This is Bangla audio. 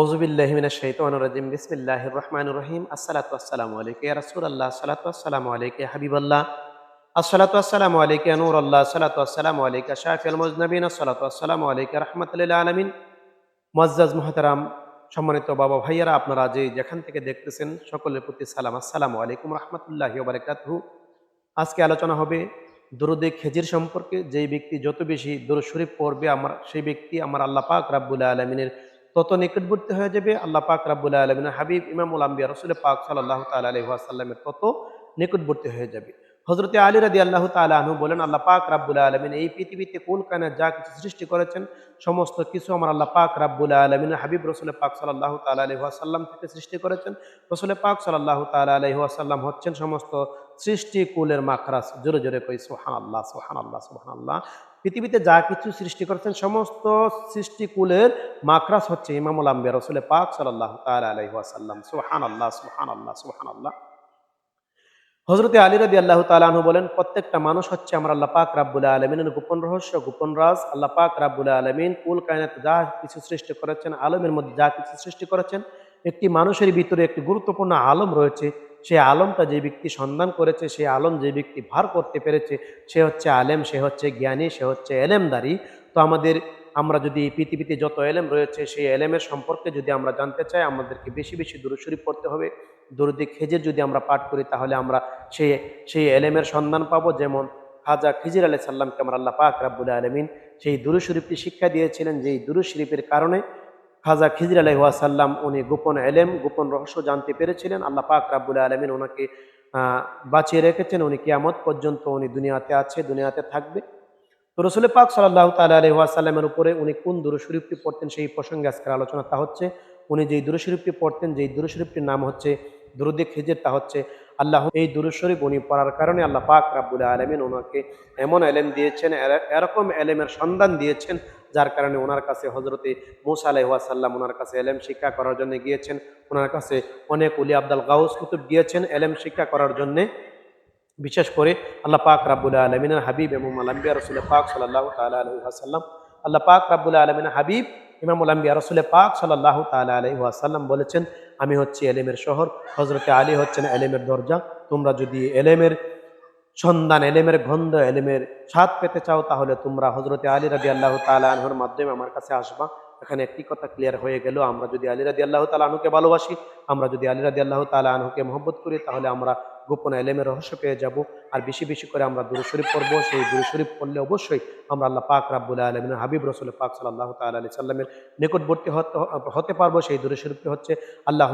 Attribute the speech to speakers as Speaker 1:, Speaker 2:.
Speaker 1: আউজুবিল্লাহিমিনা শৈতানুর রাজিম। বিসমিল্লাহির রহমানুর রহিম। আসসালাতু আসসালামু আলাইকা রাসূলুল্লাহ। সালাতু আসসালামু আলাইকা হাবিবাল্লাহ। আসসালাতু আসসালামু আলাইকা ইয়া নূরুল্লাহ। সালাতু আসসালামু আলাইকা শাফিউল মুজনাবিন। আসসালাতু আসসালামু আলাইকা রাহমাতুল লিল আলামিন। মুআজ্জাজ মুহতারাম, সম্মানিত বাবা ভাইয়ারা, আপনারা যে যেখান থেকে দেখতেছেন, সকলের প্রতি সালাম। আসসালামু আলাইকুম রহমতুল্লাহি বারাকাতুহু। আজকে আলোচনা হবে দরুদে খেজির সম্পর্কে। যেই ব্যক্তি যত বেশি দরুদ শরীফ পড়বে, আমার, সেই ব্যক্তি আমার আল্লাহ পাক রাব্বুল আলমিনের তত নিকটবর্তী হয়ে যাবে। আল্লাহ পাক রাবুল্লাহ আলমিনা হাবিব, ইমামুল আম্বিয়া রসুল পাক সাল্লাহ তাল আলহাসাল্লামের তত নিকটবর্তী হয়ে যাবে। হজরতে আলী রাদি আল্লাহ তালা বলেন, আল্লাহ পাক রাব্বুল আলমিন এই পৃথিবীতে কোন কানে যা কিছু সৃষ্টি করেছেন, সমস্ত কিছু আমার আল্লাহ পাক রাব্বুল আলমিন হাবিব রসুল পাক সাল্লাহ তাল আলহাসাল্লাম থেকে সৃষ্টি করেছেন। রসুল পাক সাল্লাহ তাল আলহাসাল্লাম হচ্ছেন সমস্ত সৃষ্টি কুলের মাখরাস জোরে জোরে কই সোহান আল্লাহ সোহান আল্লাহ সোহান আল্লাহ পৃথিবীতে যা কিছু সৃষ্টি করেছেন, সমস্ত সৃষ্টিকুলের মাকরাস হচ্ছে ইমামুল আম্বিয়া রসুল পাক সাল্লাহ তাল আলহাসাল্লাম সোহান আল্লাহ সোহান আল্লাহ সোহান আল্লাহ হজরতে আলী রাদি আল্লাহ তালাহু বলেন, প্রত্যেকটা মানুষ হচ্ছে আমার আল্লাহ পাক রাব্বুল আলমিনের গোপন রহস্য, গোপন রাজ, আল্লাহ পাক রাব্বুল আলমিন কুল কায়নাত যা কিছু সৃষ্টি করেছেন, আলমের মধ্যে যা কিছু সৃষ্টি করেছেন, একটি মানুষের ভিতরে একটি গুরুত্বপূর্ণ আলম রয়েছে। সেই আলমটা যে ব্যক্তি সন্ধান করেছে সেই আলম যে ব্যক্তি ভার করতে পেরেছে, সে হচ্ছে আলেম, সে হচ্ছে জ্ঞানী, সে হচ্ছে এলেমদারি। তো আমাদের, আমরা যদি পৃথিবীতে যত এলেম রয়েছে, সেই এলেমের সম্পর্কে যদি আমরা জানতে চাই, আমাদেরকে বেশি বেশি দূরশরীফ পড়তে হবে। দরুদি খেজের যদি আমরা পাঠ করি, তাহলে আমরা সেই সেই এলেমের সন্ধান পাবো। যেমন খাজা খিজির আলাই সাল্লামকে আমরা আল্লাহ পাক রাব্বুল আলমিন সেই দুরু শরীফটি শিক্ষা দিয়েছিলেন, যেই দুরু শরীফের কারণে খাজা খিজির আলাই সাল্লাম উনি গোপন এলেম, গোপন রহস্য জানতে পেরেছিলেন। আল্লাহ পাক রাব্বুল আলমিন ওনাকে বাঁচিয়ে রেখেছেন। উনি কিয়ামত পর্যন্ত উনি দুনিয়াতে আছে, দুনিয়াতে থাকবে। তো রসুল পাক সাল্লাহ তাল্লাহ আলহাসাল্লামের উপরে উনি কোন দুরু শরীফটি পড়তেন সেই প্রসঙ্গে আজকের আলোচনা তা হচ্ছে উনি যেই দুরু শরীফটি পড়তেন, যেই দুরু শরীফটির নাম হচ্ছে দুরুদে খেজের, তা হচ্ছে আল্লাহ এই দুরু শরীফ উনি পড়ার কারণে আল্লাহ পাক রাব্বুল আলমিন ওনাকে এমন এলেম দিয়েছেন এরকম এলেমের সন্ধান দিয়েছেন, যার কারণে ওনার কাছে হজরতে মুসা আলাইহাসাল্লাম ওনার কাছে এলেম শিক্ষা করার জন্য গিয়েছেন। ওনার কাছে অনেক উলি আব্দাল গাউস কুতুব গিয়েছেন এলেম শিক্ষা করার জন্যে। বিশেষ করে আল্লাহ পাক রাব্বুল আলমিনের হাবিব এবং আলম্বিয়া রসুল পাক সাল্লাহ তালা আলহাসাল্লাম আল্লাহ পাক রাব্বুল আলমিনের হাবিব ইমামুল আম্বিয়া রসুল পাক সাল্লাহ তালা ওয়াসাল্লাম বলেছেন, আমি হচ্ছি এলেমের শহর হজরতে আলী হচ্ছেন এলেমের দরজা। তোমরা যদি এলেমের সন্ধান, এলেমের গন্ধ, এলেমের ছাদ পেতে চাও, তাহলে তোমরা হজরতে আলী রাজি আল্লাহ তালা আনহর মাধ্যমে আমার কাছে আসবা। এখানে একটি কথা ক্লিয়ার হয়ে গেল। আমরা যদি আলী রাদি আল্লাহ তালা আনুকে ভালোবাসি, আমরা যদি আলী রাদি আল্লাহ তালা আনুকে মহব্বত করি, তাহলে আমরা গোপন এলেমের রহস্য পেয়ে যাব। আর বেশি বেশি করে আমরা দুরু শরীফ পড়ব। সেই দুরু শরীফ পড়লে অবশ্যই আমরা আল্লাহ পাক রাব্বুল আলমিন হাবিব রসুল পাক সাল্লাহ তাল আলি সাল্লামের নিকটবর্তী হতে পারব। সেই দুরু শরীফটি হচ্ছে আল্লাহ